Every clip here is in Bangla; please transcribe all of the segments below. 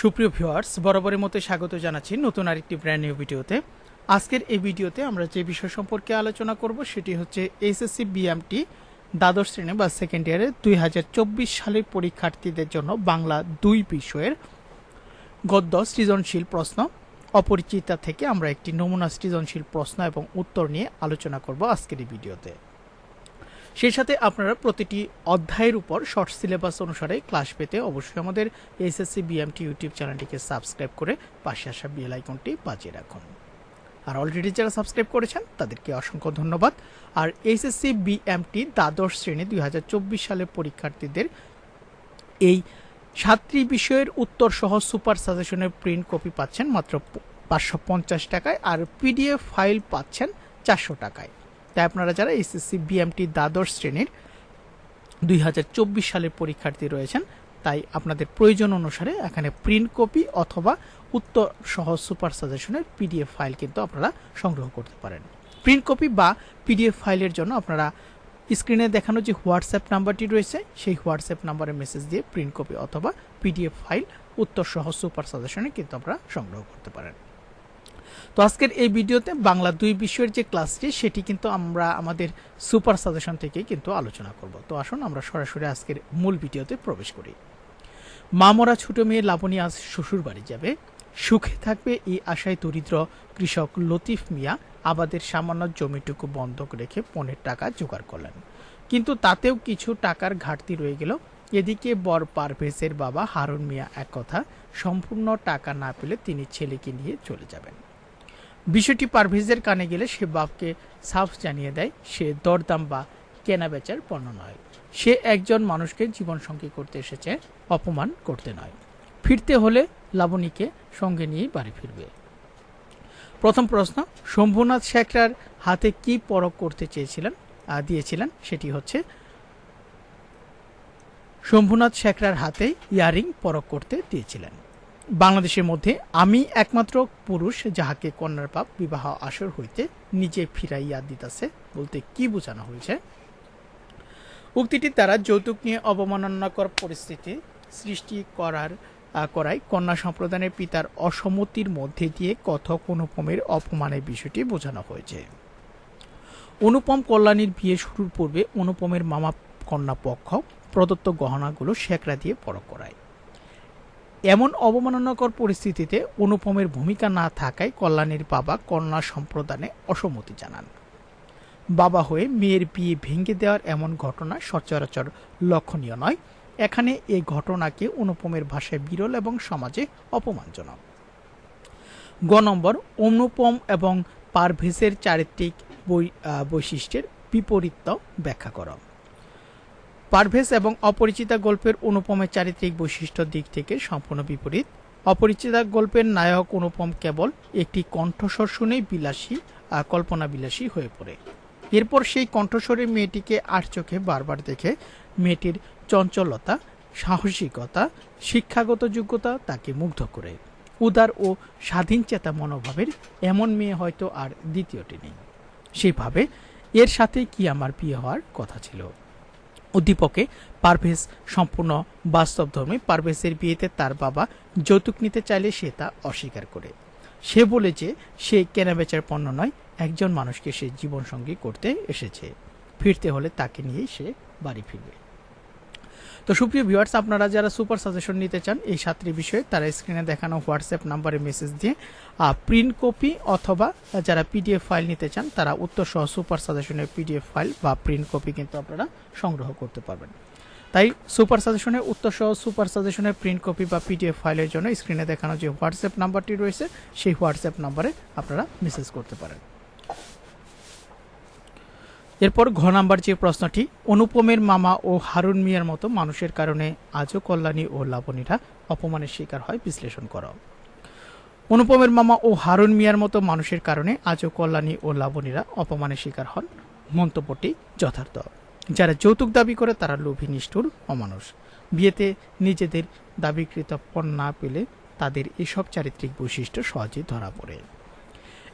সুপ্রিয় ভিউয়ার্স, বরাবরের মতো স্বাগত জানাচ্ছি নতুন আরেকটি ব্র্যান্ড নিউ ভিডিওতে। আজকের এই ভিডিওতে আমরা যে বিষয় সম্পর্কে আলোচনা করব সেটি হচ্ছে এইচএসসি বিএমটি দ্বাদশ শ্রেণি বা সেকেন্ড ইয়ারে দুই হাজার চব্বিশ সালের পরীক্ষার্থীদের জন্য বাংলা দুই বিষয়ের গদ্য সৃজনশীল প্রশ্ন, অপরিচিতা থেকে আমরা একটি নমুনা সৃজনশীল প্রশ্ন এবং উত্তর নিয়ে আলোচনা করব আজকের এই ভিডিওতে। সেই সাথে আপনারা প্রতিটি অধ্যায়ের উপর শর্ট সিলেবাস অনুসারে ক্লাস পেতে অবশ্যই আমাদের এসএসসি বিএমটি ইউটিউব চ্যানেলটিকে সাবস্ক্রাইব করে পাশে আসা বেল আইকনটি বাজিয়ে রাখুন। আর অলরেডি যারা সাবস্ক্রাইব করেছেন, তাদেরকে অসংখ্য ধন্যবাদ। আর এসএসসি বিএমটি দ্বাদশ শ্রেণি দু হাজার চব্বিশ সালে পরীক্ষার্থীদের এই সাতটি বিষয়ের উত্তর সহ সুপার সাজেশনের প্রিন্ট কপি পাচ্ছেন মাত্র পাঁচশো পঞ্চাশ টাকায়, আর পিডিএফ ফাইল পাচ্ছেন চারশো টাকায়। তাই আপনারা যারা এসএসসি বিএমটি দ্বাদশ শ্রেণির দুই হাজার চব্বিশ সালের পরীক্ষার্থী রয়েছেন, তাই আপনাদের প্রয়োজন অনুসারে এখানে প্রিন্ট কপি অথবা উত্তর সহ সুপার সাজেশনের পিডিএফ ফাইল কিন্তু আপনারা সংগ্রহ করতে পারেন। প্রিন্ট কপি বা পিডিএফ ফাইলের জন্য আপনারা স্ক্রিনে দেখানো যে হোয়াটসঅ্যাপ নাম্বারটি রয়েছে, সেই হোয়াটসঅ্যাপ নাম্বারে মেসেজ দিয়ে প্রিন্ট কপি অথবা পিডিএফ ফাইল উত্তর সহ সুপার সাজেশনে কিন্তু আপনারা সংগ্রহ করতে পারেন। তো আজকের এই ভিডিওতে বাংলা দুই বিষয়ের যে ক্লাসটি সেটি কিন্তু আমরা আমাদের সুপার সাজেশন থেকে কিন্তু আলোচনা করব। তো আসুন আমরা সরাসরি আজকের মূল ভিডিওতে প্রবেশ করি। মামরা ছোট মেয়ে লাবণী আজ শ্বশুর বাড়ি যাবে। সুখে থাকবে এই আশায় দরিদ্র কৃষক লতিফ মিয়া আবাদের সামান্য জমিটুকু বন্ধক রেখে পনেরো টাকা জোগাড় করলেন। কিন্তু তাতেও কিছু টাকার ঘাটতি রয়ে গেল। এদিকে বর পারভেজের বাবা হারুন মিয়া এক কথা, সম্পূর্ণ টাকা না পেলে তিনি ছেলেকে নিয়ে চলে যাবেন। বিষয়টি পারভেজের কানে গেলে সে বাপকে সাফ জানিয়ে দেয়। সে দরদাম বা কেনা বেচার পণ্য নয়। সে একজন মানুষকে জীবনসঙ্গী করতে এসেছে, অপমান করতে নয়। ফিরতে হলে লাবণীকে সঙ্গে নিয়েই বাড়ি ফিরবে। প্রথম প্রশ্ন, শম্ভুনাথ শেখরার হাতে কি পরক করতে চেয়েছিলেন? দিয়েছিলেন, সেটি হচ্ছে, শম্ভুনাথ শেখরার হাতে ইয়ারিং পরক করতে দিয়েছিলেন। বাংলাদেশের মধ্যে আমি একমাত্র পুরুষ যাহাকে কন্যার পাপ বিবাহ আসর হইতে নিজে ফিরাইয়া দিতাছে বলতে কি বোঝানো হয়েছে? উক্তিটির দ্বারা যৌতুক নিয়ে অবমাননাকর পরিস্থিতি সৃষ্টি করার করায় কন্যা সম্প্রদানের পিতার অসম্মতির মধ্যে দিয়ে কথক অনুপমের অপমানের বিষয়টি বোঝানো হয়েছে। অনুপম কল্যাণীর বিয়ে শুরুর পূর্বে অনুপমের মামা কন্যা পক্ষ প্রদত্ত গহনাগুলো শেকরা দিয়ে পরক করায়। এমন অবমাননাকর পরিস্থিতিতে অনুপমের ভূমিকা না থাকায় কল্যাণীর বাবা কন্যা সম্প্রদানে অসম্মতি জানান। বাবা হয়ে মেয়ের বিয়ে ভেঙে দেওয়ার এমন ঘটনা সচরাচর লক্ষণীয় নয়। এখানে এ ঘটনাকে অনুপমের ভাষায় বিরল এবং সমাজে অপমানজনক। গ নম্বর, অনুপম এবং পারভেজের চারিত্রিক বৈশিষ্ট্যের বিপরীত ব্যাখ্যা করো। পারভেজ এবং অপরিচিতা গল্পের অনুপমের চারিত্রিক বৈশিষ্ট্য দিক থেকে সম্পূর্ণ বিপরীত। অপরিচিতা গল্পের নায়ক অনুপম কেবল একটি কণ্ঠস্বর শুনেই বিলাসী আর কল্পনা বিলাসী হয়ে পড়ে। এরপর সেই কণ্ঠস্বরে মেয়েটিকে আট চোখে বারবার দেখে মেয়েটির চঞ্চলতা, সাহসিকতা, শিক্ষাগত যোগ্যতা তাকে মুগ্ধ করে। উদার ও স্বাধীন চেতা মনোভাবের এমন মেয়ে হয়তো আর দ্বিতীয়টি নেই। সেইভাবে এর সাথে কি আমার বিয়ে হওয়ার কথা ছিল? উদ্দীপকে পারভেজ সম্পূর্ণ বাস্তবধর্মী। পারভেজের বিয়েতে তার বাবা যৌতুক নিতে চাইলে সে তা অস্বীকার করে। সে বলে যে সে কেনাবেচার পণ্য নয়, একজন মানুষকে সে জীবনসঙ্গী করতে এসেছে। ফিরতে হলে তাকে নিয়েই সে বাড়ি ফিরবে। তো সুপ্রিয় ভিউয়ার্স আপনারা যারা সুপার সাজেশন নিতে চান এই সাতটি বিষয়ে, তারা স্ক্রিনে দেখানো হোয়াটসঅ্যাপ নাম্বারে মেসেজ দিয়ে প্রিন্ট কপি অথবা যারা পিডিএফ ফাইল নিতে চান, তারা উত্তর সহ সুপার সাজেশনের পিডিএফ ফাইল বা প্রিন্ট কপি কিন্তু আপনারা সংগ্রহ করতে পারবেন। তাই সুপার সাজেশনের উত্তর সহ সুপার সাজেশনের প্রিন্ট কপি বা পিডিএফ ফাইলের জন্য স্ক্রিনে দেখানো যে হোয়াটসঅ্যাপ নাম্বারটি রয়েছে, সেই হোয়াটসঅ্যাপ নাম্বারে আপনারা মেসেজ করতে পারেন। এরপর ঘ নাম্বার যে প্রশ্নটি, অনুপমের মামা ও হারুন মিয়ার মতো মানুষের কারণে আজও কল্যাণী ও লাবণীরা অপমানের শিকার হয়, বিশ্লেষণ করো। অনুপমের মামা ও হারুন মিয়ার মতো মানুষের কারণে আজও কল্যাণী ও লাবণীরা অপমানের শিকার হন, মন্তব্যটি যথার্থ। যারা যৌতুক দাবি করে, তারা লোভী, নিষ্ঠুর অমানুষ। বিয়েতে নিজেদের দাবিকৃত পণ না পেলে তাদের এসব চারিত্রিক বৈশিষ্ট্য সহজেই ধরা পড়ে।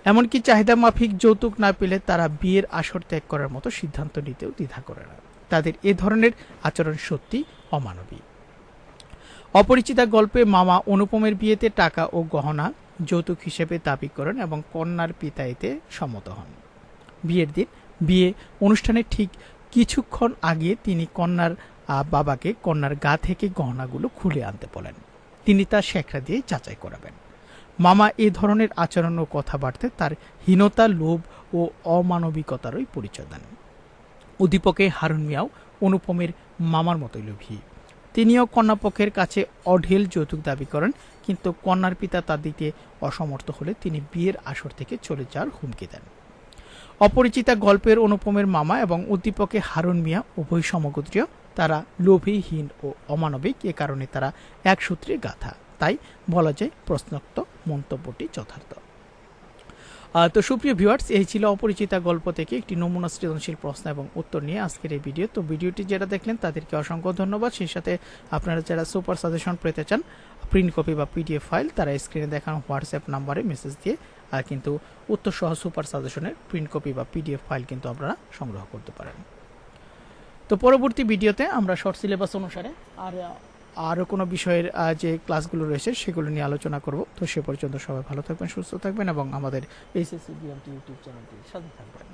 এমনকি চাহিদা মাফিক যৌতুক না পেলে তারা বিয়ের আসর ত্যাগ করার মতো সিদ্ধান্ত নিতেও দ্বিধা করে না। তাদের এ ধরনের আচরণ সত্যি অমানবিক অপরিচিতা গল্পে মামা অনুপমের বিয়েতে টাকা ও গহনা, যৌতুক হিসেবে দাবি করেন এবং কন্যার পিতা এতে সম্মত হন। বিয়ের দিন, বিয়ে অনুষ্ঠানের ঠিক কিছুক্ষণ আগে তিনি কন্যার বাবাকে কন্যার গা থেকে গহনাগুলো খুলে আনতে বলেন। তিনি তা শেখরা দিয়ে যাচাই করাবেন। মামা এ ধরনের আচরণ ও কথাবার্তায় তার হীনতা, লোভ ও অমানবিকতারই পরিচয় দেন। উদ্দীপকে হারুন মিয়াও অনুপমের মামার মতোই লোভী। তিনিও কন্যাপক্ষের কাছে অঢেল যৌতুক দাবি করেন, কিন্তু কন্যার পিতা তা দিতে অসমর্থ হলে তিনি বিয়ের আসর থেকে চলে যাওয়ার হুমকি দেন। অপরিচিতা গল্পের অনুপমের মামা এবং উদ্দীপকে হারুন মিয়া উভয় সমগোত্রীয়, তারা লোভীহীন ও অমানবিক, এ কারণে তারা এক সূত্রে গাথা। তাই বলা যায় প্রশ্নোক্ত মন্তব্যটি যথার্থ। তো সুপ্রিয় ভিউয়ার্স এই ছিল অপরিচিতা গল্প থেকে একটি নমুনা সৃজনশীল প্রশ্ন এবং উত্তর নিয়ে আজকের এই ভিডিও তো ভিডিওটি যারা দেখলেন, তাদেরকে অসংখ্য ধন্যবাদ। সেই সাথে আপনারা যারা সুপার সাজেশন পেতে চান প্রিন্ট কপি বা পিডিএফ ফাইল তারা স্ক্রিনে দেখানো হোয়াটসঅ্যাপ নাম্বারে মেসেজ দিয়ে কিন্তু উত্তর সহ সুপার সাজেশনের প্রিন্ট কপি বা পিডিএফ ফাইল কিন্তু আপনারা সংগ্রহ করতে পারেন। তো পরবর্তী ভিডিওতে আমরা শর্ট সিলেবাস অনুসারে আর আরও কোনো বিষয়ের যে ক্লাসগুলো রয়েছে সেগুলো নিয়ে আলোচনা করব। তো সে পর্যন্ত সবাই ভালো থাকবেন, সুস্থ থাকবেন এবং আমাদের এইচএসসি বিএমটি ইউটিউব চ্যানেলটি সাথে থাকবেন।